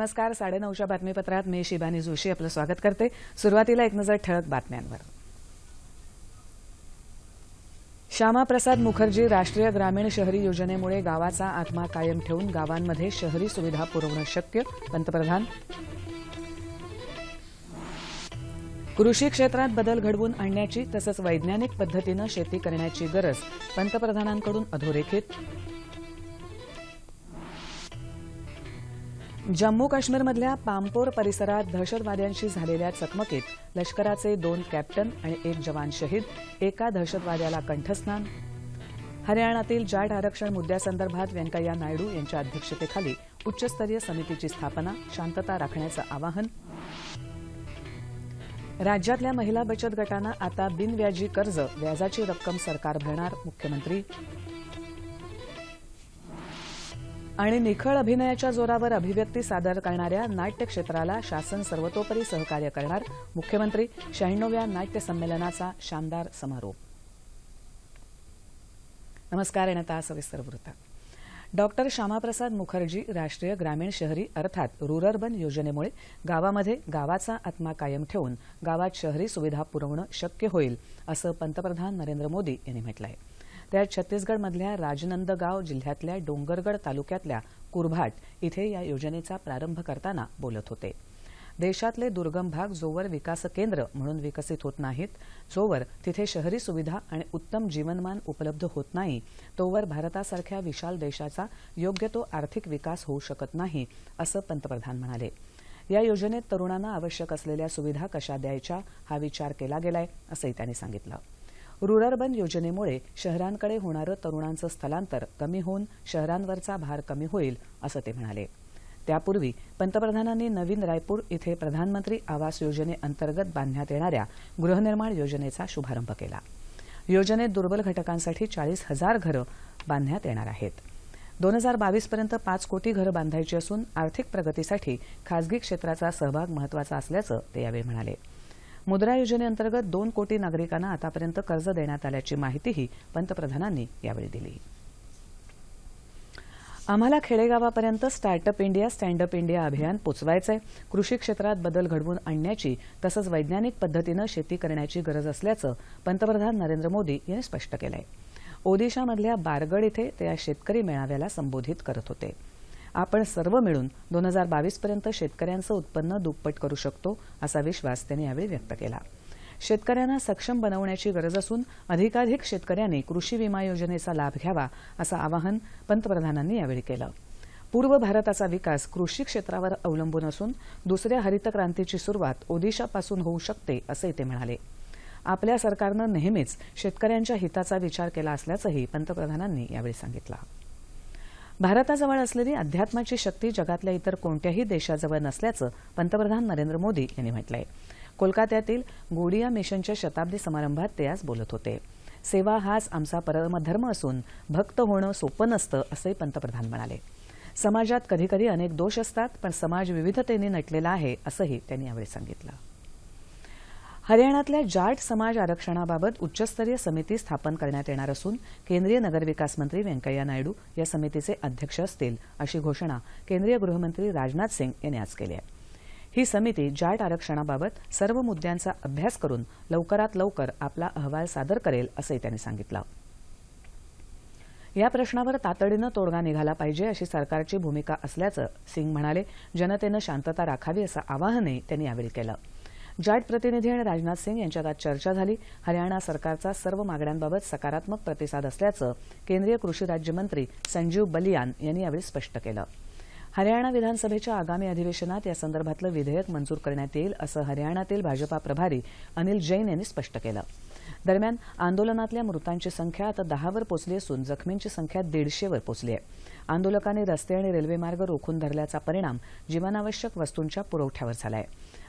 नमस्कार साडेनऊच्या बातमीपत्रात मी शिबानी जोशी आपलं स्वागत करते. सुरुवातीला एक नजर ठळक बातम्यांवर. श्यामाप्रसाद मुखर्जी राष्ट्रीय ग्रामीण शहरी योजनेमुळे गावाचा आत्मा कायम ठेवून गावांमध्ये शहरी सुविधा पुरवणं शक्य? पंतप्रधान. कृषी क्षेत्रात बदल घडवून आणण्याची तसंच वैज्ञानिक पद्धतीनं शेती करण्याची गरज पंतप्रधानांकडून अधोरेखित जम्मू काश्मीरमधल्या पामपोर परिसरात दहशतवाद्यांशी झालेल्या चकमकीत लष्कराचे दोन कॅप्टन आणि एक जवान शहीद एका दहशतवाद्याला कंठस्नान. हरियाणातील जाट आरक्षण मुद्द्यासंदर्भात व्यंकय्या नायडू यांच्या अध्यक्षतेखाली उच्चस्तरीय समितीची स्थापना शांतता राखण्याचं आवाहन. राज्यातल्या महिला बचत गटांना आता बिनव्याजी कर्ज व्याजाची रक्कम सरकार भरणार मुख्यमंत्री. आणि निखळ अभिनयाच्या जोरावर अभिव्यक्ती सादर करणाऱ्या नाट्य क्षेत्राला शासन सर्वतोपरी सहकार्य करणार मुख्यमंत्री. शहाण्णव्या नाट्य संमेलनाचा शानदार समारोप. नमस्कार आता सविस्तर वृत्त. डॉक्टर श्यामाप्रसाद मुखर्जी राष्ट्रीय ग्रामीण शहरी अर्थात रुरर्बन योजनेमुळे गावामध्ये गावाचा आत्मा कायम ठेवून गावात शहरी सुविधा पुरवणं शक्य होईल असं पंतप्रधान नरेंद्र मोदी यांनी म्हटलं आहे ते आज छत्तीसगडमधल्या राजनंदगाव जिल्ह्यातल्या डोंगरगड तालुक्यातल्या कुरभाट इथे या योजनेचा प्रारंभ करताना बोलत होते. देशातले दुर्गम भाग जोवर विकास केंद्र म्हणून विकसित होत नाहीत जोवर तिथे शहरी सुविधा आणि उत्तम जीवनमान उपलब्ध होत नाही तोवर भारतासारख्या विशाल देशाचा योग्य तो आर्थिक विकास होऊ शकत नाही असं पंतप्रधान म्हणाले. या योजनेत तरुणांना आवश्यक असलेल्या सुविधा कशा द्यायच्या हा विचार केला गेलाय असंही त्यांनी सांगितलं. रुरर्बन योजनेमुळे शहरांकडे होणारं तरुणांचं स्थलांतर कमी होऊन शहरांवरचा भार कमी होईल असं ते म्हणाले. त्यापूर्वी पंतप्रधानांनी नवीन रायपूर इथे प्रधानमंत्री आवास योजनेअंतर्गत बांधण्यात येणाऱ्या गृहनिर्माण योजनेचा शुभारंभ केला. योजनेत दुर्बल घटकांसाठी चाळीस हजार घरं बांधण्यात येणार आहेत. दोन हजार बावीसपर्यंत पाच कोटी घरं बांधायची असून आर्थिक प्रगतीसाठी खासगी क्षेत्राचा सहभाग महत्त्वाचा असल्याचं ते यावेळी म्हणाले. मुद्रा योजनेअंतर्गत दोन कोटी नागरिकांना आतापर्यंत कर्ज देण्यात आल्याची माहितीही पंतप्रधानांनी यावेळी दिली. आम्हाला खेडेगावापर्यंत स्टार्टअप इंडिया स्टँडअप इंडिया अभियान पोचवायचंय. कृषी क्षेत्रात बदल घडवून आणण्याची तसंच वैज्ञानिक पद्धतीनं शेती करण्याची गरज असल्याचं पंतप्रधान नरेंद्र मोदी यांनी स्पष्ट केलं आहे ओदिशामधल्या बारगड इथे ते या शेतकरी मेळाव्याला संबोधित करत होते. आपण सर्व मिळून दोन हजार बावीसपर्यंत शेतकऱ्यांचं उत्पन्न दुप्पट करू शकतो असा विश्वास त्यांनी यावेळी व्यक्त केला. शेतकऱ्यांना सक्षम बनवण्याची गरज असून अधिकाधिक शेतकऱ्यांनी कृषी विमा योजनेचा लाभ घ्यावा असं आवाहन पंतप्रधानांनी यावेळी केलं. पूर्व भारताचा विकास कृषी क्षेत्रावर अवलंबून असून दुसऱ्या हरित क्रांतीची सुरुवात ओदिशापासून होऊ शकते असंही ते म्हणाले. आपल्या सरकारनं नेहमीच शेतकऱ्यांच्या हिताचा विचार केला असल्याचंही पंतप्रधानांनी यावेळी सांगितलं. भारताजवळ असलेली अध्यात्माची शक्ती जगातल्या इतर कोणत्याही देशाजवळ नसल्याचं पंतप्रधान नरेंद्र मोदी यांनी म्हटलंय. कोलकात्यातील गोडिया मिशनच्या शताब्दी समारंभात ते आज बोलत होते. सेवा हाच आमचा परमधर्म असून भक्त होणं सोपं नसतं असंही पंतप्रधान म्हणाले. समाजात कधीकधी अनेक दोष असतात पण समाज विविधतेने नटलेला आहे असंही त्यांनी यावेळी सांगितलं. हरियाणातल्या जाट समाज आरक्षणाबाबत उच्चस्तरीय समिती स्थापन करण्यात येणार असून केंद्रीय नगरविकास मंत्री व्यंकय्या नायडू या समितीचे अध्यक्ष असतील अशी घोषणा केंद्रीय गृहमंत्री राजनाथ सिंग यांनी आज केली आहे. ही समिती जाट आरक्षणाबाबत सर्व मुद्द्यांचा अभ्यास करून लवकरात लवकर आपला अहवाल सादर करेल असंही त्यांनी सांगितलं. या प्रश्नावर तातडीनं तोडगा निघाला पाहिजे अशी सरकारची भूमिका असल्याचं सिंग म्हणाले जनतेनं शांतता राखावी असं आवाहनही त्यांनी यावेळी केलं. जाट प्रतिनिधी आणि राजनाथ सिंग यांच्यात आज चर्चा झाली. हरियाणा सरकारचा सर्व मागण्यांबाबत सकारात्मक प्रतिसाद असल्याचं केंद्रीय कृषी राज्यमंत्री संजीव बलियान यांनी यावेळी स्पष्ट केलं. हरियाणा विधानसभेच्या आगामी अधिवेशनात या संदर्भातलं विधेयक मंजूर करण्यात येईल असं हरियाणातील भाजपा प्रभारी अनिल जैन यांनी स्पष्ट केलं. दरम्यान आंदोलनातल्या मृतांची संख्या आता दहावर पोचली असून जखमींची संख्या दीडशेवर पोचली आहे. आंदोलकांनी रस्ते आणि रेल्वेमार्ग रोखून धरल्याचा परिणाम जीवनावश्यक वस्तूंच्या पुरवठ्यावर झाला आहे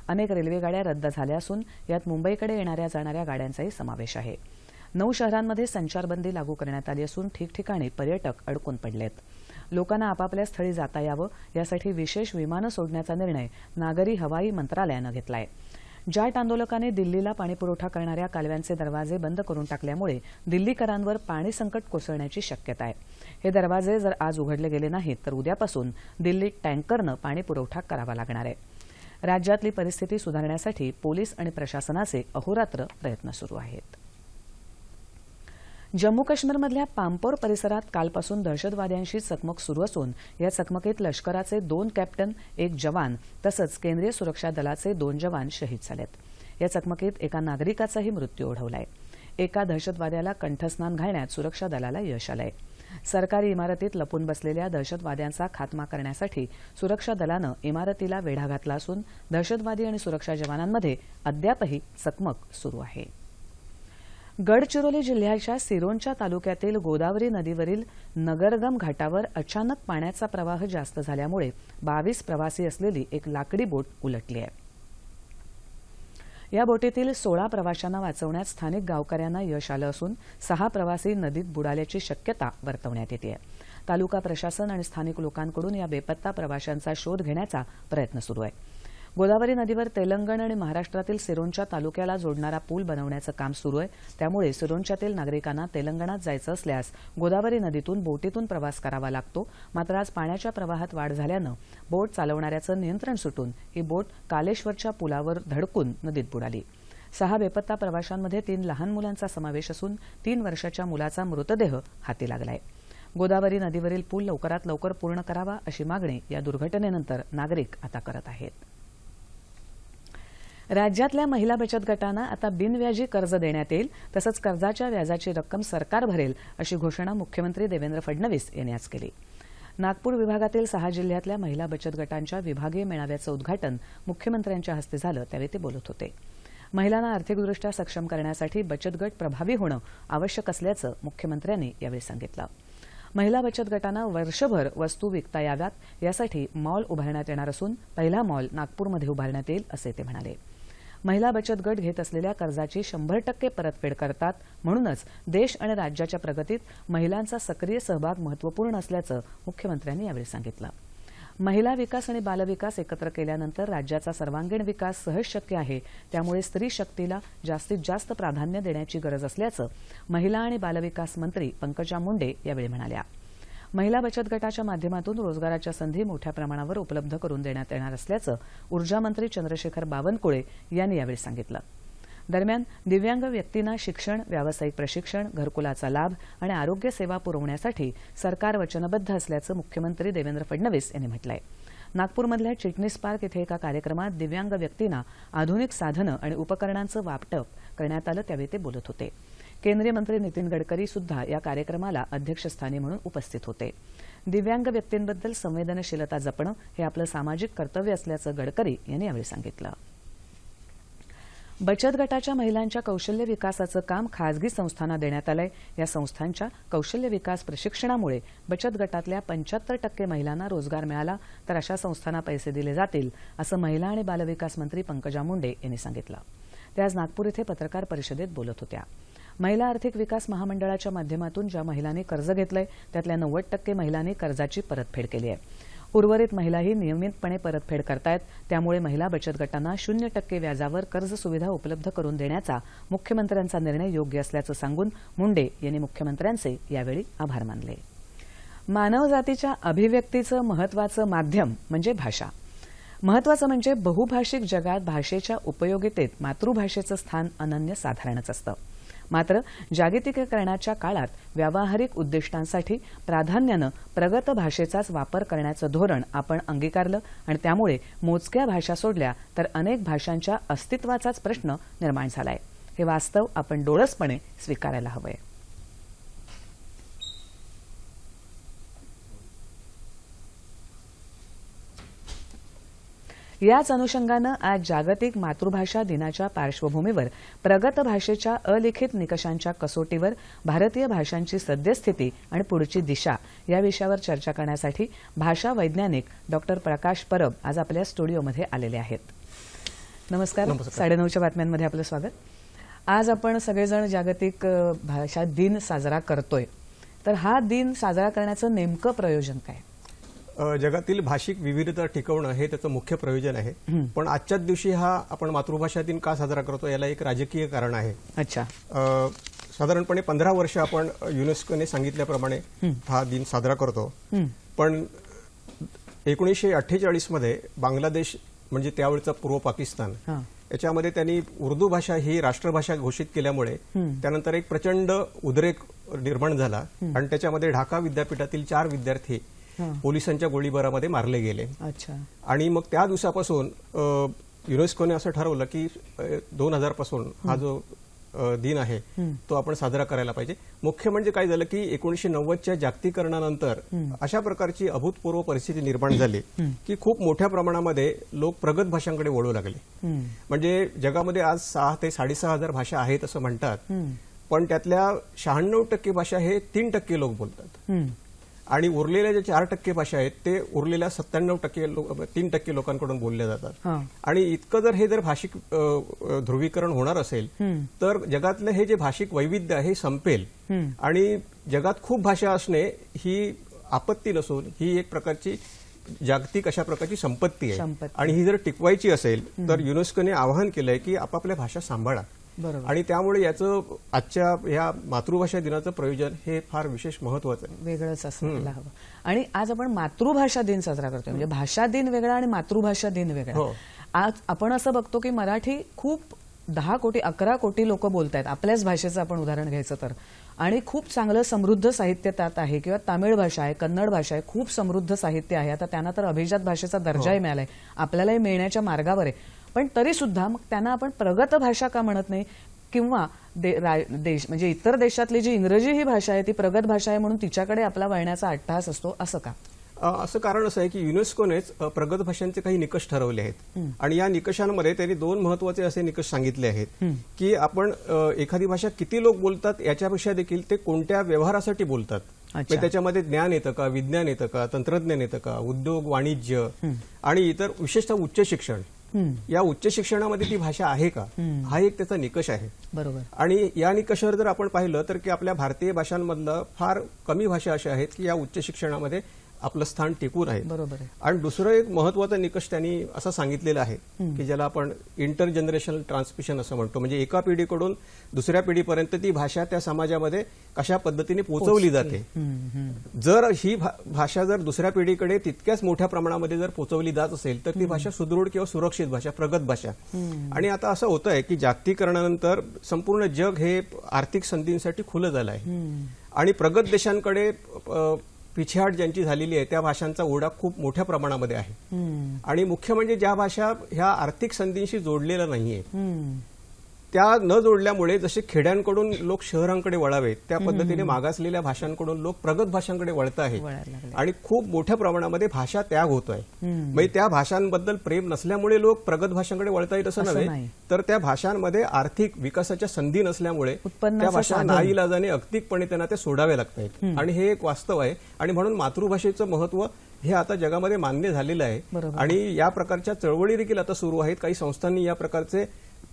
अनेक रेल्वेगाड्या रद्द झाल्या असून यात मुंबईकडे येणाऱ्या जाणाऱ्या गाड्यांचाही समावेश आहे. नऊ शहरांमध्ये संचारबंदी लागू करण्यात आली असून ठिकठिकाणी पर्यटक अडकून पडलेत. लोकांना आपापल्या स्थळी जाता यावं यासाठी विशेष विमानं सोडण्याचा निर्णय नागरी हवाई मंत्रालयानं घेतला आहे जाट आंदोलकाने दिल्लीला पाणीपुरवठा करणाऱ्या कालव्यांचे दरवाजे बंद करून टाकल्यामुळे दिल्लीकरांवर पाणी संकट कोसळण्याची शक्यता आहे. हे दरवाजे जर आज उघडले गेले नाहीत तर उद्यापासून दिल्लीत टँकरनं पाणीपुरवठा करावा लागणार आहे. राज्यातली परिस्थिती सुधारण्यासाठी पोलीस आणि प्रशासनाचे अहोरात्र प्रयत्न सुरू आहेत. जम्मू काश्मीरमधल्या पामपोर परिसरात कालपासून दहशतवाद्यांशी चकमक सुरू असून या चकमकीत लष्कराचे दोन कॅप्टन एक जवान तसंच केंद्रीय सुरक्षा दलाचे दोन जवान शहीद झालेत. या चकमकीत एका नागरिकाचाही मृत्यू ओढवलाय. एका दहशतवाद्याला कंठस्नान घालण्यात सुरक्षा दलाला यश आलंय. सरकारी इमारतीत लपून बसलेल्या दहशतवाद्यांचा खात्मा करण्यासाठी सुरक्षा दलानं इमारतीला वेढा घातला असून दहशतवादी आणि सुरक्षा जवानांमध्ये अद्यापही चकमक सुरू आहे. गडचिरोली जिल्ह्याच्या सिरोंचा तालुक्यातील गोदावरी नदीवरील नगरगम घाटावर अचानक पाण्याचा प्रवाह जास्त झाल्यामुळे बावीस प्रवासी असलेली एक लाकडी बोट उलटली आहे. या बोटीतील सोळा प्रवाशांना वाचवण्यात स्थानिक गावकऱ्यांना यश आलं असून सहा प्रवासी नदीत बुडाल्याची शक्यता वर्तवण्यात येते तालुका प्रशासन आणि स्थानिक लोकांकडून या बेपत्ता प्रवाशांचा शोध घेण्याचा प्रयत्न सुरू आहे. गोदावरी नदीवर तेलंगण आणि महाराष्ट्रातील सिरोंच्या तालुक्याला जोडणारा पूल बनवण्याचं काम सुरू आहे. त्यामुळे सिरोंच्यातील नागरिकांना तेलंगणात जायचं असल्यास गोदावरी नदीतून बोटीतून प्रवास करावा लागतो. मात्र आज पाण्याच्या प्रवाहात वाढ झाल्यानं बोट चालवणाऱ्याचं नियंत्रण सुटून ही बोट कालेश्वरच्या पुलावर धडकून नदीत बुडाली. सहा बेपत्ता प्रवाशांमध्ये तीन लहान मुलांचा समावेश असून तीन वर्षाच्या मुलाचा मृतदेह हाती लागलाय. गोदावरी नदीवरील पूल लवकरात लवकर पूर्ण करावा अशी मागणी या दुर्घटनेनंतर नागरिक आता करत आहेत. राज्यातल्या महिला बचत गटांना आता बिनव्याजी कर्ज देण्यात येईल तसंच कर्जाच्या व्याजाची रक्कम सरकार भरेल अशी घोषणा मुख्यमंत्री देवेंद्र फडणवीस यांनी आज केली. नागपूर विभागातील सहा जिल्ह्यातल्या महिला बचत गटांच्या विभागीय मेळाव्याचं उद्घाटन मुख्यमंत्र्यांच्या हस्ते झालं त्यावेळी ते बोलत होते. महिलांना आर्थिकदृष्ट्या सक्षम करण्यासाठी बचत गट प्रभावी होणं आवश्यक असल्याचं मुख्यमंत्र्यांनी यावेळी सांगितलं. महिला बचत गटांना वर्षभर वस्तू विकता याव्यात यासाठी मॉल उभारण्यात येणार असून पहिला मॉल नागपूरमध्ये उभारण्यात येईल असे ते म्हणाले. महिला बचत गट घेत असलेल्या कर्जाची शंभर टक्के परतफेड करतात. म्हणूनच देश आणि राज्याच्या प्रगतीत महिलांचा सक्रिय सहभाग महत्त्वपूर्ण असल्याचं मुख्यमंत्र्यांनी यावेळी सांगितलं. महिला विकास आणि बालविकास एकत्र केल्यानंतर राज्याचा सर्वांगीण विकास सहज शक्य आहे. त्यामुळे स्त्री शक्तीला जास्तीत जास्त प्राधान्य देण्याची गरज असल्याचं महिला आणि बालविकास मंत्री पंकजा मुंडे यावेळी म्हणाल्या. महिला बचत गटाच्या माध्यमातून रोजगाराच्या संधी मोठ्या प्रमाणावर उपलब्ध करून देण्यात येणार असल्याचं ऊर्जामंत्री चंद्रशेखर बावनकुळे यांनी यावेळी सांगितलं. दरम्यान दिव्यांग व्यक्तींना शिक्षण व्यावसायिक प्रशिक्षण घरकुलाचा लाभ आणि आरोग्य सेवा पुरवण्यासाठी सरकार वचनबद्ध असल्याचं मुख्यमंत्री देवेंद्र फडणवीस यांनी म्हटलं आहे नागपूरमधल्या चिटणीस पार्क इथं एका कार्यक्रमात दिव्यांग व्यक्तींना आधुनिक साधनं आणि उपकरणांचं वाटप करण्यात आलं त्यावेळी ते बोलत होते. केंद्रीय मंत्री नितीन गडकरी सुद्धा या कार्यक्रमाला अध्यक्षस्थानी म्हणून उपस्थित होते. दिव्यांग व्यक्तींबद्दल संवेदनशीलता जपणं हे आपलं सामाजिक कर्तव्य असल्याचं गडकरी यांनी यावेळी सांगितलं. बचत गटाच्या महिलांच्या कौशल्य विकासाचं काम खासगी संस्थांना देण्यात आलंय. या संस्थांच्या कौशल्य विकास प्रशिक्षणामुळे बचत गटातल्या पंच्याहत्तर टक्के महिलांना रोजगार मिळाला तर अशा संस्थांना पैसे दिले जातील असं महिला आणि बालविकास मंत्री पंकजा मुंडे यांनी सांगितलं. ते आज नागपूर इथं पत्रकार परिषदेत बोलत होत्या. महिला आर्थिक विकास महामंडळाच्या माध्यमातून ज्या महिलांनी कर्ज घेतलंय त्यातल्या नव्वद टक्के महिलांनी कर्जाची परतफेड केली आहे. उर्वरित महिलाही नियमितपणे परतफेड करतायत. त्यामुळे महिला बचत गटांना शून्य टक्के व्याजावर कर्ज सुविधा उपलब्ध करून देण्याचा मुख्यमंत्र्यांचा निर्णय योग्य असल्याचं सांगून मुंडे यांनी मुख्यमंत्र्यांचे यावेळी आभार मानले. मानवजातीच्या अभिव्यक्तीचं महत्वाचं माध्यम म्हणजे भाषा. महत्वाचं म्हणजे बहुभाषिक जगात भाषेच्या उपयोगितेत मातृभाषेचं स्थान अनन्य साधारणच असतं. मात्र जागतिकीकरणाच्या काळात व्यावहारिक उद्दिष्टांसाठी प्राधान्यानं प्रगत भाषेचाच वापर करण्याचं धोरण आपण अंगीकारलं आणि त्यामुळे मोजक्या भाषा सोडल्या तर अनेक भाषांच्या अस्तित्वाचाच प्रश्न निर्माण झालाय. हे वास्तव आपण डोळसपणे स्वीकारायला हवंय. याच अनुषंगानं आज जागतिक मातृभाषा दिनाच्या पार्श्वभूमीवर प्रगत भाषेच्या अलिखित निकषांच्या कसोटीवर भारतीय भाषांची सद्यस्थिती आणि पुढची दिशा या विषयावर चर्चा करण्यासाठी भाषा वैज्ञानिक डॉक्टर प्रकाश परब आज आपल्या स्टुडिओमध्ये आलेले आहेत. नमस्कार. साडेनऊच्या बातम्यांमध्ये आपलं स्वागत. आज आपण सगळेजण जागतिक भाषा दिन साजरा करतोय. तर हा दिन साजरा करण्याचं नेमकं प्रयोजन काय? जगातील भाषिक विविधता टिकवणं हे त्याचं मुख्य प्रयोजन आहे. पण आजच्याच दिवशी हा आपण मातृभाषा दिन का साजरा करतो याला एक राजकीय कारण आहे. अच्छा. साधारणपणे पंधरा वर्ष आपण युनेस्कोने सांगितल्याप्रमाणे हा दिन साजरा करतो. पण एकोणीसशे अठ्ठेचाळीसमध्ये बांगलादेश म्हणजे त्यावेळचा पूर्व पाकिस्तान याच्यामध्ये त्यांनी उर्दू भाषा ही राष्ट्रभाषा घोषित केल्यामुळे त्यानंतर एक प्रचंड उद्रेक निर्माण झाला. आणि त्याच्यामध्ये ढाका विद्यापीठातील चार विद्यार्थी. पोलिसांच्या गोळीबारामध्ये मारले गेले. अच्छा. आणि मग त्या दिवसापासून युनेस्कोने असं ठरवलं की दोन हजारपासून हा. जो दिन आहे तो आपण साजरा करायला पाहिजे. मुख्य म्हणजे काय झालं की एकोणीशे नव्वदच्या जागतिकरणानंतर अशा प्रकारची अभूतपूर्व परिस्थिती निर्माण झाली की खूप मोठ्या प्रमाणामध्ये लोक प्रगत भाषांकडे वळू लागले. म्हणजे जगामध्ये आज सहा ते साडेसहा हजार भाषा आहेत असं म्हणतात. पण त्यातल्या शहाण्णव टक्के भाषा हे तीन टक्के लोक बोलतात. आणि उरलेल्या ज्या चार टक्के भाषा आहेत ते उरलेल्या सत्त्याण्णव टक्के तीन टक्के लोकांकडून बोलल्या जातात आणि इतकं जर हे जर भाषिक ध्रुवीकरण होणार असेल. तर जगातलं हे जे भाषिक वैविध्य आहे हे संपेल. आणि जगात खूप भाषा असणे ही आपत्ती नसून ही एक प्रकारची जागतिक अशा प्रकारची संपत्ती आहे. आणि ही जर टिकवायची असेल तर युनेस्कोने आवाहन केलंय की आपापल्या भाषा सांभाळा आणि त्यामुळे याचं आजच्या या मातृभाषा दिनाचं प्रयोजन हे फार विशेष महत्वाचं आहे. वेगळंच असायला हवं. आणि आज आपण मातृभाषा दिन साजरा करतोय. म्हणजे भाषा दिन वेगळा आणि मातृभाषा दिन वेगळा. हो. आज आपण असं बघतो की मराठी खूप दहा कोटी अकरा कोटी लोक बोलत आहेत आपल्याच भाषेचं आपण उदाहरण घ्यायचं तर. आणि खूप चांगलं समृद्ध साहित्य त्यात आहे किंवा तामिळ भाषा आहे कन्नड भाषा आहे खूप समृद्ध साहित्य आहे. आता त्यांना तर अभिजात भाषेचा दर्जाही मिळालाय. आपल्यालाही मिळण्याच्या मार्गावर आहे. पण तरी सुद्धा मग त्यांना आपण प्रगत भाषा का म्हणत नाही? किंवा दे- देश म्हणजे इतर देशातली जी इंग्रजी ही भाषा आहे ती प्रगत भाषा आहे म्हणून तिच्याकडे आपला वळण्याचा अट्टहास असतो असं का? असं कारण असं आहे की युनेस्कोनेच प्रगत भाषांचे काही निकष ठरवले आहेत. आणि या निकषांमध्ये त्यांनी दोन महत्त्वाचे असे निकष सांगितले आहेत. की आपण एखादी भाषा किती लोक बोलतात याच्यापेक्षा देखील ते कोणत्या व्यवहारासाठी बोलतात? म्हणजे त्याच्यामध्ये ज्ञान येतं का विज्ञान येतं का तंत्रज्ञान येतं का उद्योग वाणिज्य आणि इतर विशेषतः उच्च शिक्षण. या उच्च शिक्षणामध्ये ती भाषा आहे का? हा एक त्याचा निकष आहे. बरोबर. आणि या निकषावर जर आपण पाहिलं तर की आपल्या भारतीय भाषांमधलं फार कमी भाषा अशा आहेत की या उच्च शिक्षणामध्ये आपलं स्थान टिकून आहे बरोबर आहे. आणि दुसरं एक महत्त्वाचा निकष त्यांनी असं सांगितलेलं आहे की ज्याला आपण इंटर जनरेशनल ट्रान्समिशन असं म्हणतो. म्हणजे एका पिढीकडून दुसऱ्या पिढीपर्यंत ती भाषा त्या समाजामध्ये कशा पद्धतीने पोहोचवली जाते. जर ही भाषा जर दुसऱ्या पिढीकडे तितक्याच मोठ्या प्रमाणामध्ये जर पोहोचवली जात असेल तर ती भाषा सुदृढ किंवा सुरक्षित भाषा प्रगत भाषा. आणि आता असं होत आहे की जागतिकरणानंतर संपूर्ण जग हे आर्थिक संधींसाठी खुलं झालं आहे. आणि प्रगत देशांकडे पिछेहाट ज्यांची झालेली आहे त्या भाषांचा ओढा खूप मोठ्या प्रमाणामध्ये आहे. आणि मुख्य म्हणजे ज्या भाषा ह्या आर्थिक संधींशी जोडलेल्या नाहीये. त्या न जोडल्यामुळे जसे खेड्यांकडून लोक शहरांकडे वळावेत त्या पद्धतीने मागासलेल्या भाषांकडून लोक प्रगत भाषांकडे वळत आहेत लागले. आणि खूप मोठ्या प्रमाणामध्ये भाषा त्याग होतोय हम्म. म्हणजे त्या भाषांबद्दल प्रेम नसल्यामुळे लोक प्रगत भाषांकडे वळता येत असं नव्हे. तर त्या भाषांमध्ये आर्थिक विकासाच्या संधी नसल्यामुळे त्या भाषा. नाईलाजाने अगतिकपणे त्यांना ते सोडाव्या लागत आहेत आणि हे एक वास्तव आहे आणि म्हणून मातृभाषेचं महत्त्व हे आता जगामध्ये मान्य झालेलं आहे. आणि या प्रकारच्या चळवळी देखील आता सुरू आहेत काही संस्थांनी या प्रकारचे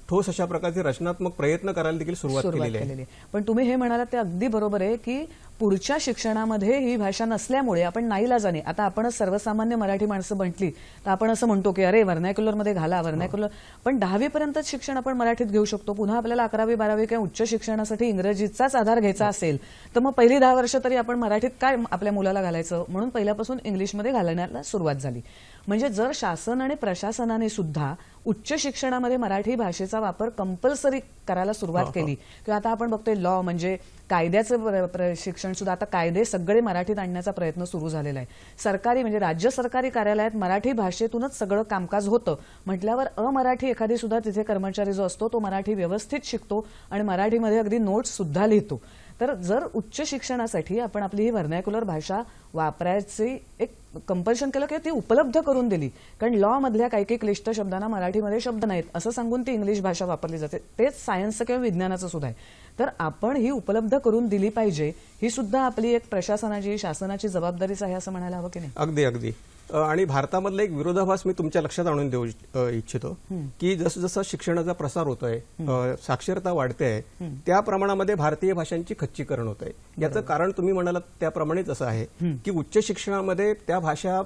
ठोस अशा प्रकारचे रचनात्मक प्रयत्न करायला देखील सुरुवात केलेली आहे. पण तुम्ही हे म्हणालात ते अगदी बरोबर आहे की पुढच्या शिक्षणामध्ये ही भाषा नसल्यामुळे आपण नाईलाजाने आता आपणच सर्वसामान्य मराठी माणसं म्हटली तर आपण असं म्हणतो की अरे व्हर्नॅक्युलरमध्ये घाला व्हर्नॅक्युलर पण दहावीपर्यंतच शिक्षण आपण मराठीत घेऊ शकतो. पुन्हा आपल्याला अकरावी बारावी किंवा उच्च शिक्षणासाठी इंग्रजीचाच आधार घ्यायचा असेल तर मग पहिली दहा वर्ष तरी आपण मराठीत काय आपल्या मुलाला घालायचं? म्हणून पहिल्यापासून इंग्लिशमध्ये घालण्याला सुरुवात झाली. म्हणजे जर शासन आणि प्रशासनाने सुद्धा उच्च शिक्षणामध्ये मराठी भाषेचा वापर कंपल्सरी करायला सुरुवात केली किंवा आता आपण बघतोय लॉ म्हणजे कायद्याचं प्रशिक्षण सुद्धा आता कायदे सगळे मराठीत आणण्याचा प्रयत्न सुरू झालेला आहे. सरकारी म्हणजे राज्य सरकारी कार्यालयात मराठी भाषेतूनच सगळं कामकाज होतं. म्हटल्यावर अमराठी एखादी सुद्धा तिथे कर्मचारी जो असतो तो मराठी व्यवस्थित शिकतो आणि मराठीमध्ये अगदी नोट्स सुद्धा लिहितो. तर जर उच्च शिक्षणासाठी आपण आपली ही व्हर्नॅक्युलर भाषा वापरायची एक कंपल्शन केलं किंवा ती उपलब्ध करून दिली कारण लॉ मधल्या काही काही क्लिष्ट शब्दांना मराठीमध्ये शब्द नाहीत असं सांगून ती इंग्लिश भाषा वापरली जाते. तेच सायन्सचं किंवा विज्ञानाचं सुद्धा आहे. तर आपण ही उपलब्ध करून दिली पाहिजे ही सुद्धा आपली एक प्रशासनाची शासनाची जबाबदारीच आहे असं म्हणायला हवं की नाही? अगदी अगदी. आणि भारतामधला एक विरोधाभास मी तुमच्या लक्षात आणून देऊ इच्छितो की जसं जसं शिक्षणाचा प्रसार होतोय अ, साक्षरता वाढते आहे त्या प्रमाणामध्ये भारतीय भाषांची खच्चीकरण होत आहे याचं कारण तुम्ही म्हणालात त्याप्रमाणेच असं आहे की उच्च शिक्षणामध्ये त्या भाषा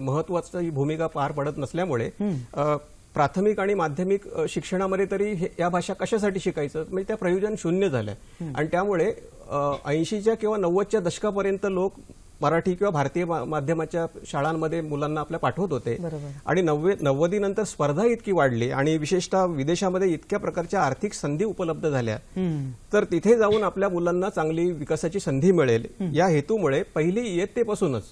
महत्वाची भूमिका पार पडत नसल्यामुळे प्राथमिक आणि माध्यमिक शिक्षणामध्ये तरी या भाषा कशासाठी शिकायचं? म्हणजे त्या प्रयोजन शून्य झालंय. आणि त्यामुळे ऐंशीच्या किंवा नव्वदच्या दशकापर्यंत लोक मराठी किंवा भारतीय माध्यमाच्या शाळांमध्ये मुलांना आपल्या पाठवत होते. आणि नव्वे नव्वदीनंतर स्पर्धा इतकी वाढली आणि विशेषतः विदेशामध्ये इतक्या प्रकारच्या आर्थिक संधी उपलब्ध झाल्या. तर तिथे जाऊन आपल्या मुलांना चांगली विकासाची संधी मिळेल. या हेतूमुळे पहिली इयत्तेपासूनच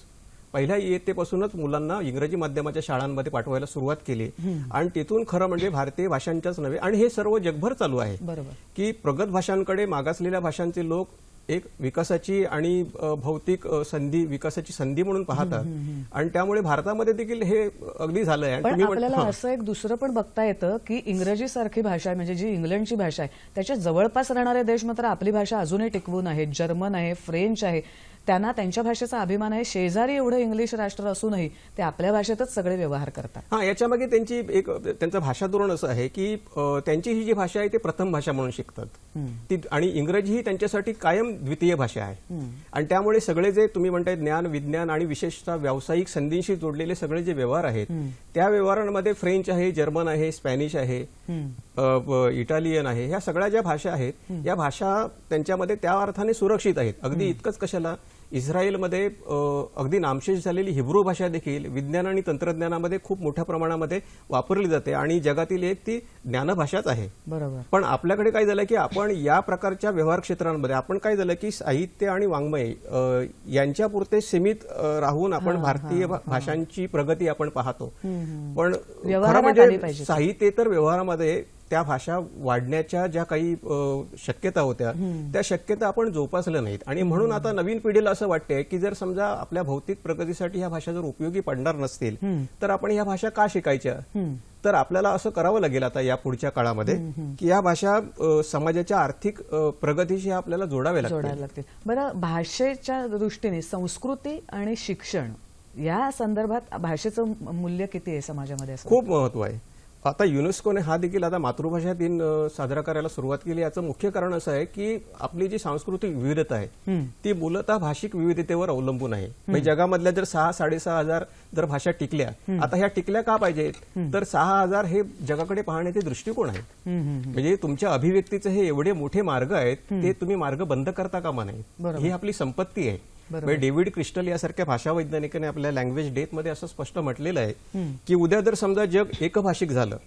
पहिल्या इयत्तेपासूनच मुलांना इंग्रजी माध्यमाच्या शाळांमध्ये पाठवायला सुरुवात केली. आणि तिथून खरं म्हणजे भारतीय भाषांच्याच नव्हे आणि हे सर्व जगभर चालू आहे. बरोबर. की प्रगत भाषांकडे मागासलेल्या भाषांचे लोक एक विकासाची आणि भौतिक संधी विकासाची संधी म्हणून पाहतात. आणि त्यामुळे भारतामध्ये देखील हे अगदी झालंय. आपल्याला. असं एक दुसरं पण बघता येतं की इंग्रजी सारखी भाषा आहे म्हणजे जी इंग्लंडची भाषा आहे त्याच्या जवळपास राहणारे देश मात्र आपली भाषा अजूनही टिकवून आहेत. जर्मन आहे फ्रेंच आहे. त्यांना त्यांच्या भाषेचा अभिमान आहे. शेजारी एवढं इंग्लिश राष्ट्र असूनही ते आपल्या भाषेतच सगळे व्यवहार करतात. हा याच्यामागे त्यांची एक त्यांचं भाषा धोरण असं आहे की त्यांची ही जी भाषा आहे ती प्रथम भाषा म्हणून शिकतात. ती आणि इंग्रजी ही त्यांच्यासाठी कायम द्वितीय भाषा आहे. आणि त्यामुळे सगळे जे तुम्ही म्हणताय ज्ञान विज्ञान आणि विशेषतः व्यावसायिक संधींशी जोडलेले सगळे जे व्यवहार आहेत त्या व्यवहारांमध्ये फ्रेंच आहे जर्मन आहे स्पॅनिश आहे इटालियन आहे ह्या सगळ्या ज्या भाषा आहेत या भाषा त्यांच्यामध्ये त्या अर्थाने सुरक्षित आहेत. अगदी इतकंच कशाला? इस्रायलमध्ये अगदी नामशेष झालेली हिब्रू भाषा देखील विज्ञान आणि तंत्रज्ञानामध्ये खूप मोठ्या प्रमाणामध्ये वापरली जाते आणि जगातील एक ती ज्ञानभाषाच आहे. बरोबर. पण आपल्याकडे काय झालं की आपण या प्रकारच्या व्यवहार क्षेत्रांमध्ये आपण काय झालं की साहित्य आणि वाङ्मय यांच्यापुरते सीमित राहून आपण भारतीय भाषांची प्रगती आपण पाहतो. पण खरं म्हणजे. साहित्य व्यवहारामध्ये त्या भाषा वाढण्याच्या ज्या काही शक्यता होत्या त्या शक्यता आपण जोपासल्या नाहीत. आणि म्हणून आता नवीन पिढीला असं वाटतंय की जर समजा आपल्या भौतिक प्रगतीसाठी ह्या भाषा जर उपयोगी पडणार नसतील तर आपण ह्या भाषा का शिकायच्या? तर आपल्याला असं करावं लागेल आता या पुढच्या काळामध्ये की या भाषा समाजाच्या आर्थिक प्रगतीशी आपल्याला जोडाव्या लागतील. बरं भाषेच्या दृष्टीने संस्कृती आणि शिक्षण या संदर्भात भाषेचं मूल्य किती आहे समाजामध्ये? खूप महत्त्व आहे. आता युनेस्कोने हा देखील आता मातृभाषा दिन साजरा करायला सुरुवात केली. याचं मुख्य कारण असं आहे की आपली जी सांस्कृतिक विविधता आहे ती मूलतः भाषिक विविधतेवर अवलंबून आहे. म्हणजे जगामधल्या जर सहा साडेसहा हजार जर भाषा टिकल्या आता ह्या टिकल्या का पाहिजेत? तर सहा हजार हे जगाकडे पाहण्याचे दृष्टिकोन आहेत. म्हणजे तुमच्या अभिव्यक्तीचे हे एवढे मोठे मार्ग आहेत ते तुम्ही मार्ग बंद करता कामा. नाही ही आपली संपत्ती आहे. म्हणजे डेव्हिड क्रिस्टल यासारख्या भाषा वैज्ञानिकाने आपल्या लँग्वेज डेथमध्ये असं स्पष्ट म्हटलेलं आहे की उद्या जर समजा जग एकभाषिक झालं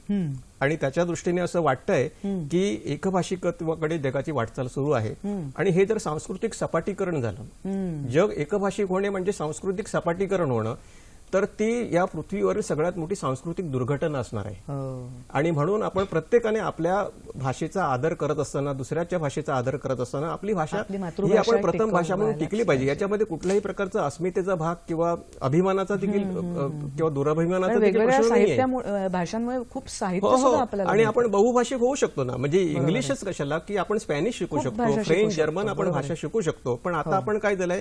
आणि त्याच्या दृष्टीने असं वाटतंय की एकभाषिकत्वाकडे जगाची वाटचाल सुरू आहे आणि हे जर सांस्कृतिक सपाटीकरण झालं जग एकभाषिक होणे म्हणजे सांस्कृतिक सपाटीकरण होणं तर ती या पृथ्वीवरील सगळ्यात मोठी सांस्कृतिक दुर्घटना असणार आहे. हो. आणि म्हणून आपण प्रत्येकाने आपल्या भाषेचा आदर करत असताना दुसऱ्याच्या भाषेचा आदर करत असताना आपली भाषा ही आपण प्रथम भाषा म्हणून टिकली पाहिजे. याच्यामध्ये कुठल्याही प्रकारचा अस्मितेचा भाग किंवा अभिमानाचा देखील किंवा दुराभिमानाचा देखील भाषांमुळे खूप साहित्य हो हो. आणि आपण बहुभाषिक होऊ शकतो ना. म्हणजे इंग्लिशच कशाला की आपण स्पॅनिश शिकू शकतो फ्रेंच जर्मन आपण भाषा शिकू शकतो. पण आता आपण काय झालंय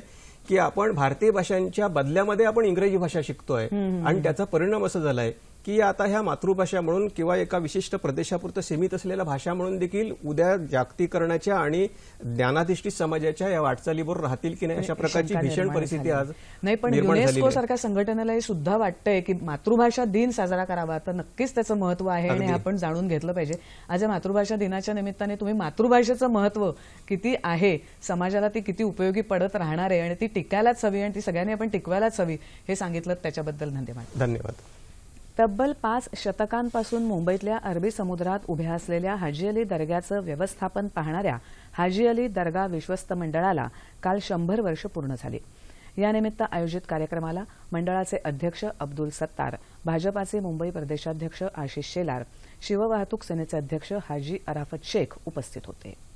की आपण भारतीय भाषांच्या बदल्यामध्ये आपण इंग्रजी भाषा शिकतोय. आणि त्याचा परिणाम असा झालाय की आता ह्या मातृभाषा म्हणून किंवा एका विशिष्ट प्रदेशापुरतं सीमित असलेल्या भाषा म्हणून देखील उद्या जागतिकरणाच्या आणि ज्ञानाधिष्ठित समाजाच्या या वाटचालीबरोबर राहतील की नाही अशा प्रकारची भीषण परिस्थिती. आज नाही पण युनेस्को. सारख्या संघटनेला हे सुद्धा वाटतंय की मातृभाषा दिन साजरा करावा तर नक्कीच त्याचं महत्त्व आहे आणि. आपण जाणून घेतलं पाहिजे आज या मातृभाषा दिनाच्या निमित्ताने तुम्ही मातृभाषेचं महत्त्व किती आहे समाजाला ती किती उपयोगी पडत राहणार आहे आणि ती टिकायलाच हवी आणि ती सगळ्यांनी आपण टिकवायलाच हवी हे सांगितलं त्याच्याबद्दल धन्यवाद धन्यवाद तब्बल पाच शतकांपासून मुंबईतल्या अरबी समुद्रात उभ्या असलेल्या हाजी अली दर्ग्याचं व्यवस्थापन पाहणाऱ्या हाजी अली दर्गा विश्वस्त मंडळाला काल शंभर वर्ष पूर्ण झाली. यानिमित्त आयोजित कार्यक्रमाला मंडळाचे अध्यक्ष अब्दुल सत्तार भाजपाचे मुंबई प्रदेशाध्यक्ष आशिष शेलार शिववाहतूक सेनेचे अध्यक्ष हाजी अराफत शेख उपस्थित होते.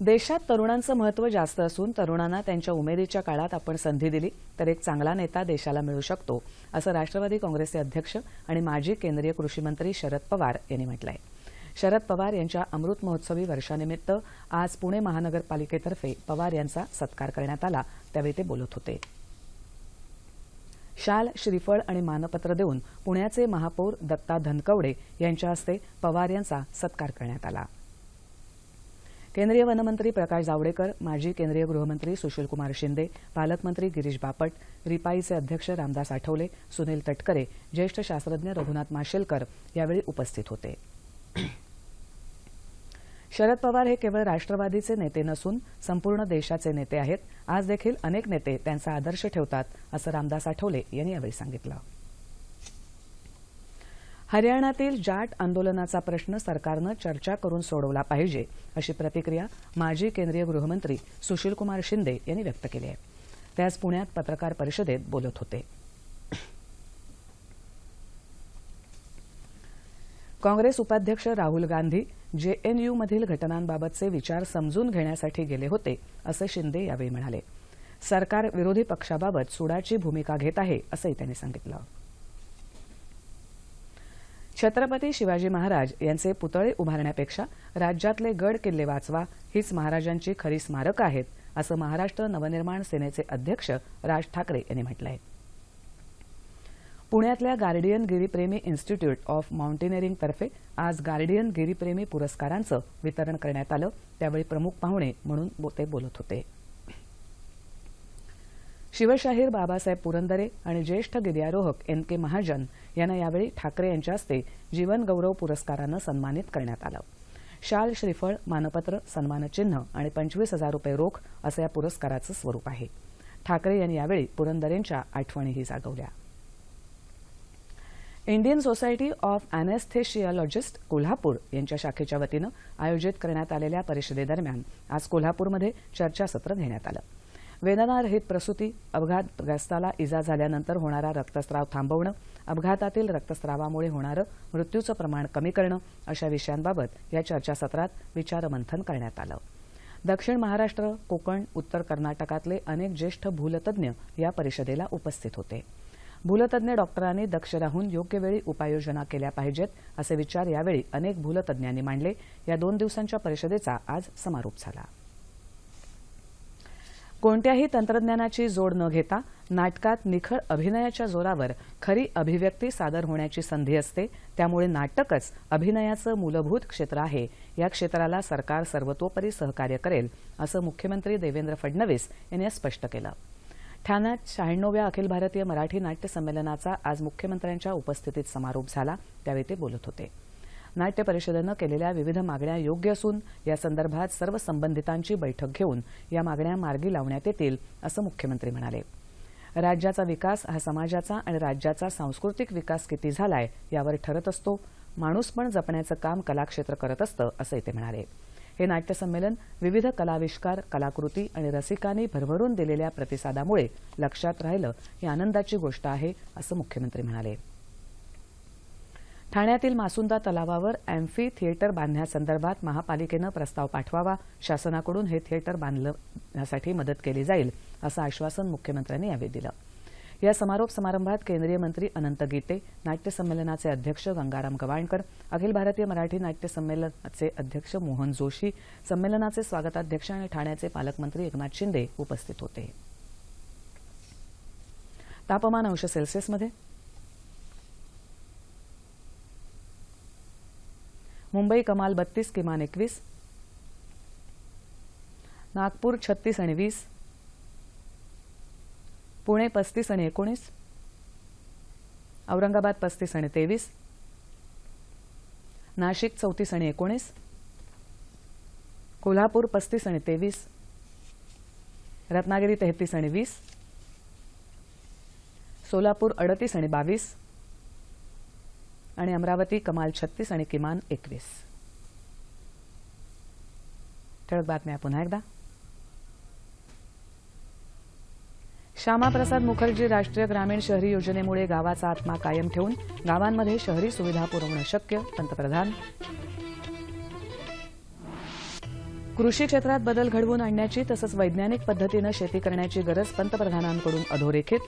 देशात तरुणांचं महत्त्व जास्त असून तरुणांना त्यांच्या उमेदीच्या काळात आपण संधी दिली तर एक चांगला नेता देशाला मिळू शकतो असं राष्ट्रवादी काँग्रेसचे अध्यक्ष आणि माजी केंद्रीय कृषी मंत्री शरद पवार यांनी म्हटलं आहे शरद पवार यांच्या अमृत महोत्सवी वर्षानिमित्त आज पुणे महानगरपालिकेतर्फे पवार यांचा सत्कार करण्यात आला त्यावेळी ते बोलत होते. शाल श्रीफळ आणि मानपत्र देऊन पुण्याचे महापौर दत्ता धनकवडे यांच्या हस्ते पवार यांचा सत्कार करण्यात आला. केंद्रीय वनमंत्री प्रकाश जावडेकर माजी केंद्रीय गृहमंत्री सुशीलकुमार शिंदे पालकमंत्री गिरीश बापट रिपाईचे अध्यक्ष रामदास आठवले सुनील तटकरे ज्येष्ठ शास्त्रज्ञ रघुनाथ माशेलकर यावेळी उपस्थित होते. शरद पवार हे केवळ राष्ट्रवादीचे नेते नसून संपूर्ण देशाचे नेते आहेत. आज देखील अनेक नेते त्यांचा आदर्श ठेवतात असं रामदास आठवले यांनी यावेळी सांगितलं. हरियाणातील जाट आंदोलनाचा प्रश्न सरकारनं चर्चा करून सोडवला पाहिजे अशी प्रतिक्रिया माजी केंद्रीय गृहमंत्री सुशीलकुमार शिंदे यांनी व्यक्त केली आहे. ते आज पुण्यात पत्रकार परिषदेत बोलत होते. काँग्रेस उपाध्यक्ष राहुल गांधी जेएनयूमधील घटनांबाबतचे विचार समजून घेण्यासाठी गेले होते असं शिंदे यावेळी म्हणाले. सरकार विरोधी पक्षाबाबत सुडाची भूमिका घेत आहे असंही त्यांनी सांगितलं. छत्रपती शिवाजी महाराज यांचे पुतळे उभारण्यापेक्षा राज्यातले गड किल्ले वाचवा हीच महाराजांची खरी स्मारकं आहेत असं महाराष्ट्र नवनिर्माण सेनेचे अध्यक्ष राज ठाकरे यांनी म्हटलं आहे पुण्यातल्या गार्डियन गिरीप्रेमी इन्स्टिट्यूट ऑफ माउंटेनिअरिंगतर्फे आज गार्डियन गिरीप्रेमी पुरस्कारांचं वितरण करण्यात आलं त्यावेळी प्रमुख पाहुणे म्हणून ते बोलत होते. शिवशाहीर बाबासाहेब पुरंदरे आणि ज्येष्ठ गिर्यारोहक एन के महाजन यांना यावेळी ठाकरे यांच्या हस्ते जीवनगौरव पुरस्कारानं सन्मानित करण्यात आलं. शाल श्रीफळ मानपत्र सन्मानचिन्ह आणि पंचवीस हजार रुपये रोख असं या पुरस्काराचं स्वरूप आहे. ठाकरे यांनी यावेळी पुरंदरेंच्या आठवणीही जागवल्या. Indian society of anaesthesiologists Kolhapur यांच्या शाखेच्या वतीनं आयोजित करण्यात आलेल्या परिषदेदरम्यान आज कोल्हापूरमध्ये चर्चासत्र घेण्यात आलं. वेदनारहित प्रसूती अपघातग्रस्ताला इजा झाल्यानंतर होणारा रक्तस्राव थांबवणं अपघातातील रक्तस्रावामुळे होणारं मृत्यूचं प्रमाण कमी करणं अशा विषयांबाबत या चर्चासत्रात विचारमंथन करण्यात आलं. दक्षिण महाराष्ट्र कोकण उत्तर कर्नाटकातले अनेक ज्येष्ठ भूलतज्ञ या परिषदेला उपस्थित होते. भूलतज्ञ डॉक्टरांनी दक्ष राहून योग्य वेळी उपाययोजना केल्या पाहिजेत असे विचार यावेळी अनेक भूलतज्ञांनी मांडले. या दोन दिवसांच्या परिषदेचा आज समारोप झाला. कोणत्याही तंत्रज्ञानाची जोड न घेता नाटकात निखळ अभिनयाच्या जोरावर खरी अभिव्यक्ती सादर होण्याची संधी असते. त्यामुळे नाटकच अभिनयाचं मूलभूत क्षेत्र आहे. या क्षेत्राला सरकार सर्वतोपरी सहकार्य करेल असं मुख्यमंत्री देवेंद्र फडणवीस यांनी स्पष्ट केलं. ठाण्यात शहाण्णव्या अखिल भारतीय मराठी नाट्य संमेलनाचा आज मुख्यमंत्र्यांच्या उपस्थितीत समारोप झाला. त्यावेळी ते बोलत होते. नाट्य परिषदेनं केलेल्या विविध मागण्या योग्य असून यासंदर्भात सर्व संबंधितांची बैठक घेऊन या मागण्या मार्गी लावण्यात येतील असं मुख्यमंत्री म्हणाले. राज्याचा विकास हा समाजाचा आणि राज्याचा सांस्कृतिक विकास किती झालाय यावर ठरत असतो. माणूस पण जपण्याचं काम कलाक्षेत्र करत असतं असंही ते म्हणाले. हे नाट्यसंमेलन विविध कलाविष्कार कलाकृती आणि रसिकांनी भरभरून दिलेल्या प्रतिसादामुळे लक्षात राहिलं ही आनंदाची गोष्ट आहे असं मुख्यमंत्री म्हणाले. ठाण्यातील मासुंदा तलावावर अॅम्फी थिएटर बांधण्यासंदर्भात महापालिकेनं प्रस्ताव पाठवावा. शासनाकडून हे थिएटर बांधण्यासाठी मदत केली जाईल असं आश्वासन मुख्यमंत्र्यांनी यावेळी दिलं. या समारोप समारंभात केंद्रीय मंत्री अनंत गीते नाट्य संमेलनाचे अध्यक्ष गंगाराम गवाणकर अखिल भारतीय मराठी नाट्य संमेलनाचे अध्यक्ष मोहन जोशी संमेलनाचे स्वागताध्यक्ष आणि ठाण्याचे पालकमंत्री एकनाथ शिंदे उपस्थित होते. तापमान अंश सेल्सिअसमध्ये मुंबई कमाल बत्तीस किमान एकवीस. नागपूर छत्तीस आणि वीस. पुणे पस्तीस आणि एकोणीस. औरंगाबाद पस्तीस आणि तेवीस. नाशिक चौतीस आणि एकोणीस. कोल्हापूर पस्तीस आणि तेवीस. रत्नागिरी तेहतीस आणि वीस. सोलापूर अडतीस आणि बावीस. आणि अमरावती कमाल छत्तीस आणि किमान एकवीस. ठळक बातम्या पुन्हा एकदा. श्यामाप्रसाद मुखर्जी राष्ट्रीय ग्रामीण शहरी योजनेमुळे गावाचा आत्मा कायम ठेवून गावांमध्ये शहरी सुविधा पुरवणं शक्य पंतप्रधान. कृषी क्षेत्रात बदल घडवून आणण्याची तसंच वैज्ञानिक पद्धतीनं शेती करण्याची गरज पंतप्रधानांकडून अधोरेखित.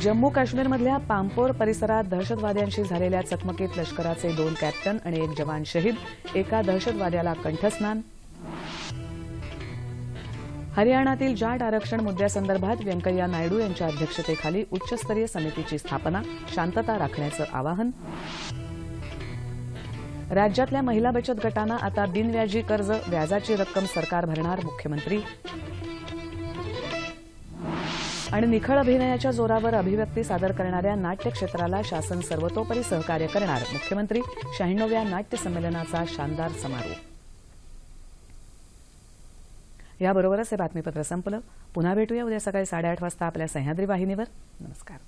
जम्मू काश्मीरमधल्या पामपोर परिसरात दहशतवाद्यांशी झालेल्या चकमकीत लष्कराचे दोन कॅप्टन आणि एक जवान शहीद. एका दहशतवाद्याला कंठस्नान. हरियाणातील जाट आरक्षण मुद्द्यासंदर्भात व्यंकय्या नायडू यांच्या अध्यक्षतेखाली उच्चस्तरीय समितीची स्थापना. शांतता राखण्याचं आवाहन. राज्यातल्या महिला बचत गटांना आता बिनव्याजी कर्ज व्याजाची रक्कम सरकार भरणार मुख्यमंत्री. आणि निखळ अभिनयाच्या जोरावर अभिव्यक्ती सादर करणाऱ्या नाट्य क्षेत्राला शासन सर्वतोपरी सहकार्य करणार. मुख्यमंत्री शहाण्णव्या नाट्य संमेलनाचा शानदार समारोप. याबरोबरच हे बातमीपत्र संपलं. पुन्हा भेटूया उद्या सकाळी साडेआठ वाजता आपल्या सह्याद्री वाहिनीवर. नमस्कार.